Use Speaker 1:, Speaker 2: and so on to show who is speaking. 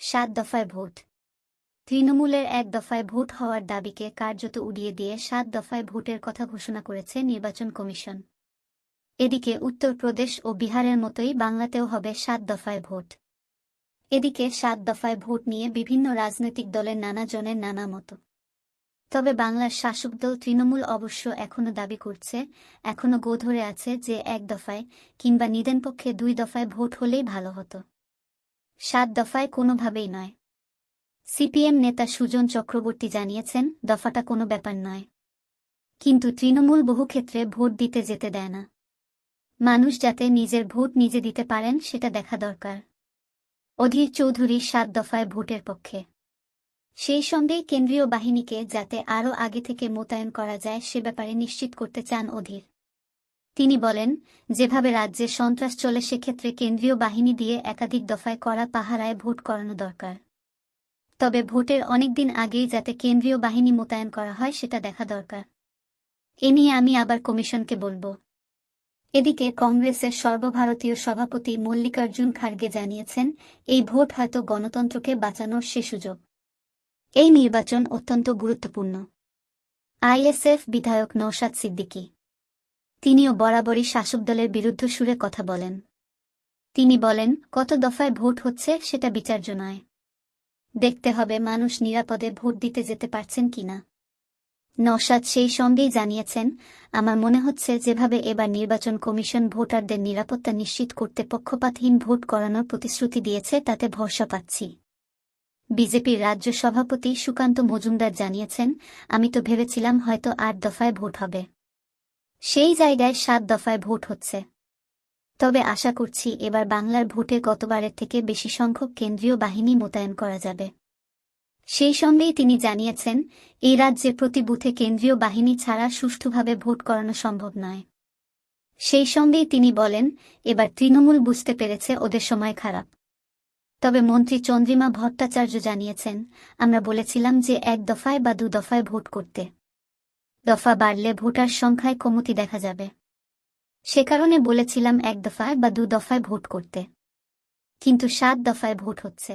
Speaker 1: সাত দফায় ভোট। তৃণমূলের এক দফায় ভোট হওয়ার দাবিকে কার্যত উড়িয়ে দিয়ে সাত দফায় ভোটের কথা ঘোষণা করেছে নির্বাচন কমিশন। এদিকে উত্তরপ্রদেশ ও বিহারের মতোই বাংলাতেও হবে সাত দফায় ভোট। এদিকে সাত দফায় ভোট নিয়ে বিভিন্ন রাজনৈতিক দলের নানা জনের নানা মতো তবে বাংলার শাসক দল তৃণমূল অবশ্য এখনও দাবি করছে এখনও গো ধরে আছে যে এক দফায় কিংবা নিদেন পক্ষে দুই দফায় ভোট হলেই ভালো হতো। সাত দফায় কোনোভাবেই নয়। সিপিএম নেতা সুজন চক্রবর্তী জানিয়েছেন, দফাটা কোনো ব্যাপার নয়। কিন্তু তৃণমূল বহু ক্ষেত্রে ভোট দিতে যেতে দেয় না। মানুষ যাতে নিজের ভোট নিজে দিতে পারেন, সেটা দেখা দরকার। অধীর চৌধুরী সাত দফায় ভোটের পক্ষে। সেই সঙ্গেই কেন্দ্রীয় বাহিনীকে যাতে আরও আগে থেকে মোতায়েন করা যায়, সে ব্যাপারে নিশ্চিত করতে চান অধীর। তিনি বলেন, যেভাবে রাজ্যে সন্ত্রাস চলে, সেক্ষেত্রে কেন্দ্রীয় বাহিনী দিয়ে একাধিক দফায় করা পাহারায় ভোট করানো দরকার। তবে ভোটের অনেক দিন আগেই যাতে কেন্দ্রীয় বাহিনী মোতায়েন করা হয়, সেটা দেখা দরকার। এ নিয়ে আমি আবার কমিশনকে বলব। এদিকে কংগ্রেসের সর্বভারতীয় সভাপতি মল্লিকার্জুন খার্গে জানিয়েছেন, এই ভোট হয়তো গণতন্ত্রকে বাঁচানোর সে সুযোগ। এই নির্বাচন অত্যন্ত গুরুত্বপূর্ণ। আইএসএফ বিধায়ক নৌশাদ সিদ্দিকী। তিনিও বরাবরই শাসক দলের বিরুদ্ধ সুরে কথা বলেন। তিনি বলেন, কত দফায় ভোট হচ্ছে সেটা বিচার্য নয় দেখতে হবে মানুষ নিরাপদে ভোট দিতে যেতে পারছেন কিনা নওশাদ সেই সঙ্গেই জানিয়েছেন, আমার মনে হচ্ছে যেভাবে এবার নির্বাচন কমিশন ভোটারদের নিরাপত্তা নিশ্চিত করতে পক্ষপাতহীন ভোট করানোর প্রতিশ্রুতি দিয়েছে, তাতে ভরসা পাচ্ছি। বিজেপির রাজ্য সভাপতি সুকান্ত মজুমদার জানিয়েছেন, আমি তো ভেবেছিলাম হয়তো আট দফায় ভোট হবে। সেই জায়গায় সাত দফায় ভোট হচ্ছে। তবে আশা করছি এবার বাংলার ভোটে গতবারের থেকে বেশি সংখ্যক কেন্দ্রীয় বাহিনী মোতায়েন করা যাবে। সেই সঙ্গেই তিনি জানিয়েছেন, এই রাজ্যে প্রতি বুথে কেন্দ্রীয় বাহিনী ছাড়া সুষ্ঠুভাবে ভোট করানো সম্ভব নয়। সেই সঙ্গেই তিনি বলেন, এবার তৃণমূল বুঝতে পেরেছে ওদের সময় খারাপ। তবে মন্ত্রী চন্দ্রিমা ভট্টাচার্য জানিয়েছেন, আমরা বলেছিলাম যে এক দফায় বা দু দফায় ভোট করতে। দফা বাড়লে ভোটার সংখ্যায় কমতি দেখা যাবে। সে কারণে বলেছিলাম এক দফায় বা দু দফায় ভোট করতে। কিন্তু সাত দফায় ভোট হচ্ছে।